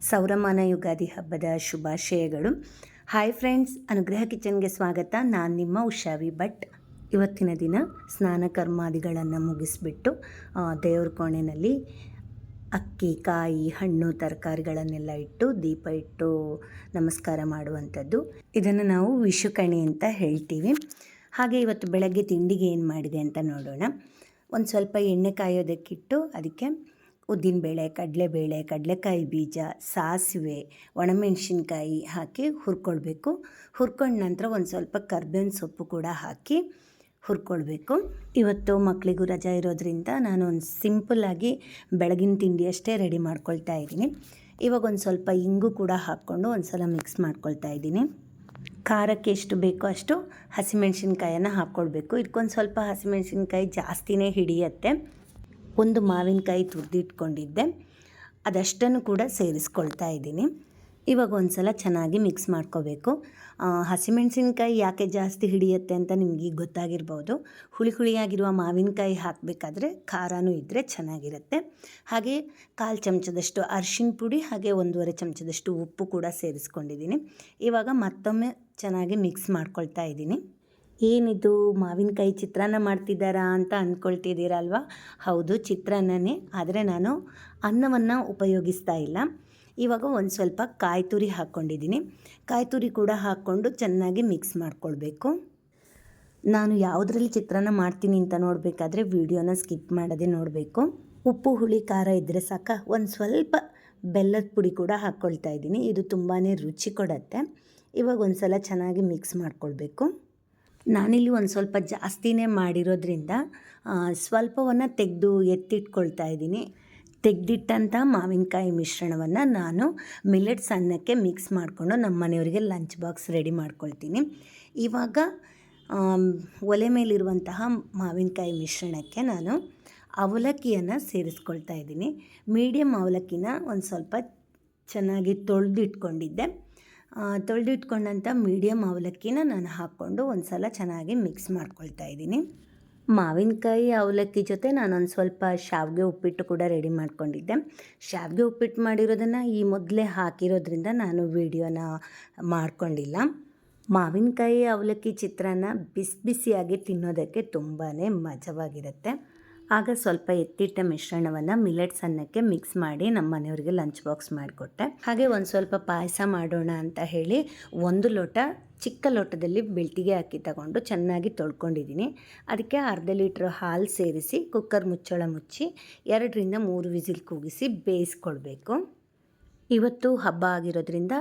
ಸೌರಮಾನ ಯುಗಾದಿ ಹಬ್ಬದ ಶುಭಾಶಯಗಳು. Hi friends ಅನುಗ್ರಹ ಕಿಚನ್ಗೆ ಸ್ವಾಗತ. ನಾನು ನಿಮ್ಮ ಉಷಾವಿ ಭಟ್. ಇವತ್ತಿನ ದಿನ ಸ್ನಾನ ಕರ್ಮಾದಿಗಳನ್ನು ಮುಗಿಸ್ಬಿಟ್ಟು ದೇವ್ರ ಕೋಣೆಯಲ್ಲಿ ಅಕ್ಕಿ, ಕಾಯಿ, ಹಣ್ಣು, ತರಕಾರಿಗಳನ್ನೆಲ್ಲ ಇಟ್ಟು ದೀಪ ಇಟ್ಟು ನಮಸ್ಕಾರ ಮಾಡುವಂಥದ್ದು. ಇದನ್ನು ನಾವು ವಿಷುಕಣಿ ಅಂತ ಹೇಳ್ತೀವಿ. ಹಾಗೆ ಇವತ್ತು ಬೆಳಗ್ಗೆ ತಿಂಡಿಗೆ ಏನು ಮಾಡಿದೆ ಅಂತ ನೋಡೋಣ. ಒಂದು ಸ್ವಲ್ಪ ಎಣ್ಣೆ ಕಾಯೋದಕ್ಕಿಟ್ಟು ಅದಕ್ಕೆ ಉದ್ದಿನಬೇಳೆ, ಕಡಲೆಬೇಳೆ, ಕಡಲೆಕಾಯಿ ಬೀಜ, ಸಾಸಿವೆ, ಒಣಮೆಣಸಿನ್ಕಾಯಿ ಹಾಕಿ ಹುರ್ಕೊಳ್ಬೇಕು. ಹುರ್ಕೊಂಡ ನಂತರ ಒಂದು ಸ್ವಲ್ಪ ಕರ್ಬೇವಿನ ಸೊಪ್ಪು ಕೂಡ ಹಾಕಿ ಹುರ್ಕೊಳ್ಬೇಕು. ಇವತ್ತು ಮಕ್ಕಳಿಗೂ ರಜಾ ಇರೋದ್ರಿಂದ ನಾನು ಒಂದು ಸಿಂಪಲ್ಲಾಗಿ ಬೆಳಗಿನ ತಿಂಡಿ ಅಷ್ಟೇ ರೆಡಿ ಮಾಡ್ಕೊಳ್ತಾ ಇದ್ದೀನಿ. ಇವಾಗ ಒಂದು ಸ್ವಲ್ಪ ಇಂಗು ಕೂಡ ಹಾಕ್ಕೊಂಡು ಒಂದು ಸಲ ಮಿಕ್ಸ್ ಮಾಡ್ಕೊಳ್ತಾ ಇದ್ದೀನಿ. ಖಾರಕ್ಕೆ ಎಷ್ಟು ಬೇಕೋ ಅಷ್ಟು ಹಸಿಮೆಣ್ಸಿನ್ಕಾಯನ್ನು ಹಾಕ್ಕೊಳ್ಬೇಕು. ಇದಕ್ಕೊಂದು ಸ್ವಲ್ಪ ಹಸಿಮೆಣ್ಸಿನ್ಕಾಯಿ ಜಾಸ್ತಿನೇ ಹಿಡಿಯತ್ತೆ. ಒಂದು ಮಾವಿನಕಾಯಿ ತುರಿದಿಟ್ಕೊಂಡಿದ್ದೆ. ಅದಷ್ಟನ್ನು ಕೂಡ ಸೇರಿಸ್ಕೊಳ್ತಾ ಇದ್ದೀನಿ. ಇವಾಗ ಒಂದು ಸಲ ಚೆನ್ನಾಗಿ ಮಿಕ್ಸ್ ಮಾಡ್ಕೋಬೇಕು. ಹಸಿಮೆಣಸಿನಕಾಯಿ ಯಾಕೆ ಜಾಸ್ತಿ ಹಿಡಿಯುತ್ತೆ ಅಂತ ನಿಮಗೆ ಗೊತ್ತಾಗಿರ್ಬೋದು. ಹುಳಿ ಹುಳಿಯಾಗಿರುವ ಮಾವಿನಕಾಯಿ ಹಾಕಬೇಕಾದ್ರೆ ಖಾರನೂ ಇದ್ದರೆ ಚೆನ್ನಾಗಿರುತ್ತೆ. ಹಾಗೆ ಕಾಲು ಚಮಚದಷ್ಟು ಅರಿಶಿನ ಪುಡಿ, ಹಾಗೆ ಒಂದೂವರೆ ಚಮಚದಷ್ಟು ಉಪ್ಪು ಕೂಡ ಸೇರಿಸ್ಕೊಂಡಿದ್ದೀನಿ. ಇವಾಗ ಮತ್ತೊಮ್ಮೆ ಚೆನ್ನಾಗಿ ಮಿಕ್ಸ್ ಮಾಡ್ಕೊಳ್ತಾ ಇದ್ದೀನಿ. ಏನಿದು ಮಾವಿನಕಾಯಿ ಚಿತ್ರಾನ್ನ ಮಾಡ್ತಿದ್ದಾರಾ ಅಂತ ಅಂದ್ಕೊಳ್ತಿದ್ದೀರಲ್ವಾ ಹೌದು, ಚಿತ್ರಾನ್ನನೇ. ಆದರೆ ನಾನು ಅನ್ನವನ್ನು ಉಪಯೋಗಿಸ್ತಾ ಇಲ್ಲ. ಇವಾಗ ಒಂದು ಸ್ವಲ್ಪ ಕಾಯಿ ತುರಿ ಹಾಕ್ಕೊಂಡಿದ್ದೀನಿ ಕಾಯಿ ತುರಿ ಕೂಡ ಹಾಕ್ಕೊಂಡು ಚೆನ್ನಾಗಿ ಮಿಕ್ಸ್ ಮಾಡ್ಕೊಳ್ಬೇಕು. ನಾನು ಯಾವುದರಲ್ಲಿ ಚಿತ್ರಾನ್ನ ಮಾಡ್ತೀನಿ ಅಂತ ನೋಡಬೇಕಾದ್ರೆ ವಿಡಿಯೋನ ಸ್ಕಿಪ್ ಮಾಡದೆ ನೋಡಬೇಕು. ಉಪ್ಪು, ಹುಳಿ, ಖಾರ ಇದ್ದರೆ ಸಾಕ? ಒಂದು ಸ್ವಲ್ಪ ಬೆಲ್ಲದ ಪುಡಿ ಕೂಡ ಹಾಕ್ಕೊಳ್ತಾ ಇದ್ದೀನಿ. ಇದು ತುಂಬಾ ರುಚಿ ಕೊಡತ್ತೆ. ಇವಾಗ ಒಂದು ಸಲ ಚೆನ್ನಾಗಿ ಮಿಕ್ಸ್ ಮಾಡ್ಕೊಳ್ಬೇಕು. ನಾನಿಲ್ಲಿ ಒಂದು ಸ್ವಲ್ಪ ಜಾಸ್ತಿನೇ ಮಾಡಿರೋದ್ರಿಂದ ಸ್ವಲ್ಪವನ್ನು ತೆಗೆದು ಎತ್ತಿಟ್ಕೊಳ್ತಾ ಇದ್ದೀನಿ. ತೆಗೆದಿಟ್ಟಂಥ ಮಾವಿನಕಾಯಿ ಮಿಶ್ರಣವನ್ನು ನಾನು ಮಿಲೆಟ್ಸ್ ಅನ್ನಕ್ಕೆ ಮಿಕ್ಸ್ ಮಾಡಿಕೊಂಡು ನಮ್ಮ ಮನೆಯವರಿಗೆ ಲಂಚ್ ಬಾಕ್ಸ್ ರೆಡಿ ಮಾಡ್ಕೊಳ್ತೀನಿ. ಇವಾಗ ಒಲೆ ಮೇಲಿರುವಂತಹ ಮಾವಿನಕಾಯಿ ಮಿಶ್ರಣಕ್ಕೆ ನಾನು ಅವಲಕ್ಕಿಯನ್ನು ಸೇರಿಸ್ಕೊಳ್ತಾ ಇದ್ದೀನಿ. ಮೀಡಿಯಮ್ ಅವಲಕ್ಕಿನ ಒಂದು ಸ್ವಲ್ಪ ಚೆನ್ನಾಗಿ ತೊಳೆದಿಟ್ಕೊಂಡಿದ್ದೆ. ತೊಳೆದಿಟ್ಕೊಂಡಂಥ ಮೀಡಿಯಮ್ ಅವಲಕ್ಕಿನ ನಾನು ಹಾಕ್ಕೊಂಡು ಒಂದು ಸಲ ಚೆನ್ನಾಗಿ ಮಿಕ್ಸ್ ಮಾಡ್ಕೊಳ್ತಾ ಇದ್ದೀನಿ. ಮಾವಿನಕಾಯಿ ಅವಲಕ್ಕಿ ಜೊತೆ ನಾನೊಂದು ಸ್ವಲ್ಪ ಶಾವಿಗೆ ಉಪ್ಪಿಟ್ಟು ಕೂಡ ರೆಡಿ ಮಾಡ್ಕೊಂಡಿದ್ದೆ. ಶಾವಿಗೆ ಉಪ್ಪಿಟ್ಟು ಮಾಡಿರೋದನ್ನು ಈ ಮೊದಲೇ ಹಾಕಿರೋದ್ರಿಂದ ನಾನು ವಿಡಿಯೋನ ಮಾಡ್ಕೊಂಡಿಲ್ಲ. ಮಾವಿನಕಾಯಿ ಅವಲಕ್ಕಿ ಚಿತ್ರಾನ್ನ ಬಿಸಿ ಬಿಸಿಯಾಗಿ ತಿನ್ನೋದಕ್ಕೆ ತುಂಬಾ ಮಜವಾಗಿರುತ್ತೆ. ಆಗ ಸ್ವಲ್ಪ ಎತ್ತಿಟ್ಟ ಮಿಶ್ರಣವನ್ನು ಮಿಲೆಟ್ಸ್ ಅನ್ನಕ್ಕೆ ಮಿಕ್ಸ್ ಮಾಡಿ ನಮ್ಮ ಮನೆಯವರಿಗೆ ಲಂಚ್ ಬಾಕ್ಸ್ ಮಾಡಿಕೊಟ್ಟೆ. ಹಾಗೆ ಒಂದು ಸ್ವಲ್ಪ ಪಾಯಸ ಮಾಡೋಣ ಅಂತ ಹೇಳಿ ಒಂದು ಲೋಟ, ಚಿಕ್ಕ ಲೋಟದಲ್ಲಿ ಬೆಳ್ತಿಗೆ ಅಕ್ಕಿ ತಗೊಂಡು ಚೆನ್ನಾಗಿ ತೊಳ್ಕೊಂಡಿದ್ದೀನಿ. ಅದಕ್ಕೆ ಅರ್ಧ ಲೀಟ್ರ್ ಹಾಲು ಸೇರಿಸಿ ಕುಕ್ಕರ್ ಮುಚ್ಚಳ ಮುಚ್ಚಿ ಎರಡರಿಂದ ಮೂರು ವಿಸಿಲ್ ಕೂಗಿಸಿ ಬೇಯಿಸ್ಕೊಳ್ಬೇಕು. ಇವತ್ತು ಹಬ್ಬ ಆಗಿರೋದ್ರಿಂದ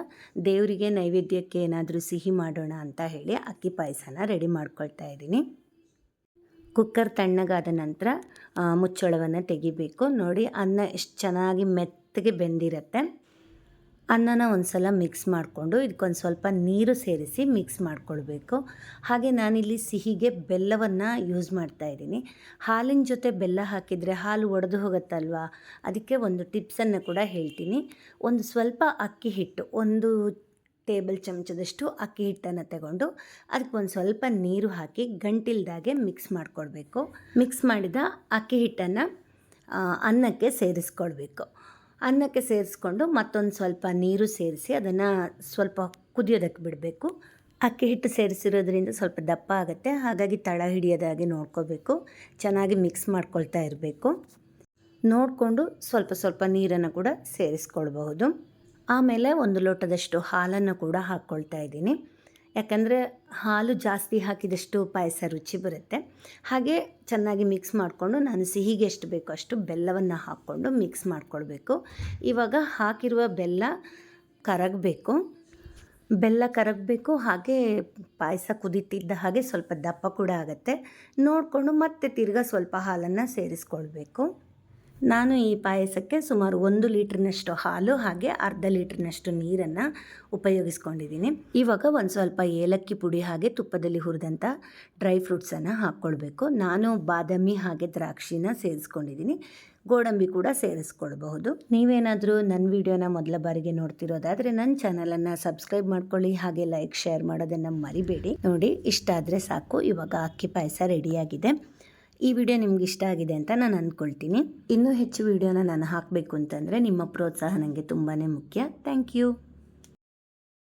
ದೇವರಿಗೆ ನೈವೇದ್ಯಕ್ಕೆ ಏನಾದರೂ ಸಿಹಿ ಮಾಡೋಣ ಅಂತ ಹೇಳಿ ಅಕ್ಕಿ ಪಾಯಸನ ರೆಡಿ ಮಾಡ್ಕೊಳ್ತಾ ಇದ್ದೀನಿ. ಕುಕ್ಕರ್ ತಣ್ಣಗಾದ ನಂತರ ಮುಚ್ಚಳವನ್ನು ತೆಗಿಬೇಕು. ನೋಡಿ, ಅನ್ನ ಎಷ್ಟು ಚೆನ್ನಾಗಿ ಮೆತ್ತಗೆ ಬೆಂದಿರುತ್ತೆ. ಅನ್ನನ ಒಂದು ಸಲ ಮಿಕ್ಸ್ ಮಾಡಿಕೊಂಡು ಇದಕ್ಕೊಂದು ಸ್ವಲ್ಪ ನೀರು ಸೇರಿಸಿ ಮಿಕ್ಸ್ ಮಾಡಿಕೊಳ್ಬೇಕು. ಹಾಗೆ ನಾನಿಲ್ಲಿ ಸಿಹಿಗೆ ಬೆಲ್ಲವನ್ನು ಯೂಸ್ ಮಾಡ್ತಾ ಇದ್ದೀನಿ. ಹಾಲಿನ ಜೊತೆ ಬೆಲ್ಲ ಹಾಕಿದರೆ ಹಾಲು ಒಡೆದು ಹೋಗುತ್ತಲ್ವಾ? ಅದಕ್ಕೆ ಒಂದು ಟಿಪ್ಸನ್ನು ಕೂಡ ಹೇಳ್ತೀನಿ. ಒಂದು ಸ್ವಲ್ಪ ಅಕ್ಕಿ ಹಿಟ್ಟು, ಒಂದು ಟೇಬಲ್ ಚಮಚದಷ್ಟು ಅಕ್ಕಿ ಹಿಟ್ಟನ್ನು ತಗೊಂಡು ಅದಕ್ಕೆ ಒಂದು ಸ್ವಲ್ಪ ನೀರು ಹಾಕಿ ಗಂಟಿಲ್ದಾಗೆ ಮಿಕ್ಸ್ ಮಾಡಿಕೊಡ್ಬೇಕು ಮಿಕ್ಸ್ ಮಾಡಿದ ಅಕ್ಕಿ ಹಿಟ್ಟನ್ನು ಅನ್ನಕ್ಕೆ ಸೇರಿಸ್ಕೊಳ್ಬೇಕು. ಅನ್ನಕ್ಕೆ ಸೇರಿಸ್ಕೊಂಡು ಮತ್ತೊಂದು ಸ್ವಲ್ಪ ನೀರು ಸೇರಿಸಿ ಅದನ್ನು ಸ್ವಲ್ಪ ಕುದಿಯೋದಕ್ಕೆ ಬಿಡಬೇಕು. ಅಕ್ಕಿ ಹಿಟ್ಟು ಸೇರಿಸಿರೋದ್ರಿಂದ ಸ್ವಲ್ಪ ದಪ್ಪ ಆಗುತ್ತೆ, ಹಾಗಾಗಿ ತಳ ಹಿಡಿಯೋದಾಗಿ ನೋಡ್ಕೋಬೇಕು ಚೆನ್ನಾಗಿ ಮಿಕ್ಸ್ ಮಾಡ್ಕೊಳ್ತಾ ಇರಬೇಕು. ನೋಡಿಕೊಂಡು ಸ್ವಲ್ಪ ಸ್ವಲ್ಪ ನೀರನ್ನು ಕೂಡ ಸೇರಿಸ್ಕೊಳ್ಬಹುದು. ಆಮೇಲೆ ಒಂದು ಲೋಟದಷ್ಟು ಹಾಲನ್ನು ಕೂಡ ಹಾಕ್ಕೊಳ್ತಾ ಇದ್ದೀನಿ. ಯಾಕಂದರೆ ಹಾಲು ಜಾಸ್ತಿ ಹಾಕಿದಷ್ಟು ಪಾಯಸ ರುಚಿ ಬರುತ್ತೆ. ಹಾಗೆ ಚೆನ್ನಾಗಿ ಮಿಕ್ಸ್ ಮಾಡಿಕೊಂಡು ನಾನು ಸಿಹಿಗೆ ಎಷ್ಟು ಬೇಕೋ ಅಷ್ಟು ಬೆಲ್ಲವನ್ನು ಹಾಕ್ಕೊಂಡು ಮಿಕ್ಸ್ ಮಾಡಿಕೊಳ್ಬೇಕು. ಇವಾಗ ಹಾಕಿರುವ ಬೆಲ್ಲ ಕರಗಬೇಕು. ಬೆಲ್ಲ ಕರಗಬೇಕು, ಹಾಗೆ ಪಾಯಸ ಕುದೀತಿದ್ದ ಹಾಗೆ ಸ್ವಲ್ಪ ದಪ್ಪ ಕೂಡ ಆಗುತ್ತೆ. ನೋಡಿಕೊಂಡು ಮತ್ತೆ ತಿರ್ಗಾ ಸ್ವಲ್ಪ ಹಾಲನ್ನು ಸೇರಿಸ್ಕೊಳ್ಬೇಕು. ನಾನು ಈ ಪಾಯಸಕ್ಕೆ ಸುಮಾರು ಒಂದು ಲೀಟ್ರ್ನಷ್ಟು ಹಾಲು ಹಾಗೆ ಅರ್ಧ ಲೀಟ್ರ್ನಷ್ಟು ನೀರನ್ನು ಉಪಯೋಗಿಸ್ಕೊಂಡಿದ್ದೀನಿ. ಇವಾಗ ಒಂದು ಸ್ವಲ್ಪ ಏಲಕ್ಕಿ ಪುಡಿ ಹಾಗೆ ತುಪ್ಪದಲ್ಲಿ ಹುರಿದಂಥ ಡ್ರೈ ಫ್ರೂಟ್ಸನ್ನು ಹಾಕ್ಕೊಳ್ಬೇಕು. ನಾನು ಬಾದಾಮಿ ಹಾಗೆ ದ್ರಾಕ್ಷಿನ ಸೇರಿಸ್ಕೊಂಡಿದ್ದೀನಿ. ಗೋಡಂಬಿ ಕೂಡ ಸೇರಿಸ್ಕೊಳ್ಬಹುದು. ನೀವೇನಾದರೂ ನನ್ನ ವಿಡಿಯೋನ ಮೊದಲ ಬಾರಿಗೆ ನೋಡ್ತಿರೋದಾದರೆ ನನ್ನ ಚಾನಲನ್ನು ಸಬ್ಸ್ಕ್ರೈಬ್ ಮಾಡ್ಕೊಳ್ಳಿ, ಹಾಗೆ ಲೈಕ್, ಶೇರ್ ಮಾಡೋದನ್ನು ಮರಿಬೇಡಿ. ನೋಡಿ, ಇಷ್ಟ ಆದರೆ ಸಾಕು. ಇವಾಗ ಅಕ್ಕಿ ಪಾಯಸ ರೆಡಿಯಾಗಿದೆ. ಈ ವಿಡಿಯೋ ನಿಮ್ಗೆ ಇಷ್ಟ ಆಗಿದೆ ಅಂತ ನಾನು ಅಂದ್ಕೊಳ್ತೀನಿ. ಇನ್ನೂ ಹೆಚ್ಚು ವಿಡಿಯೋನ ನಾನು ಹಾಕಬೇಕು ಅಂತಂದರೆ ನಿಮ್ಮ ಪ್ರೋತ್ಸಾಹ ನನಗೆ ತುಂಬಾ ಮುಖ್ಯ. Thank you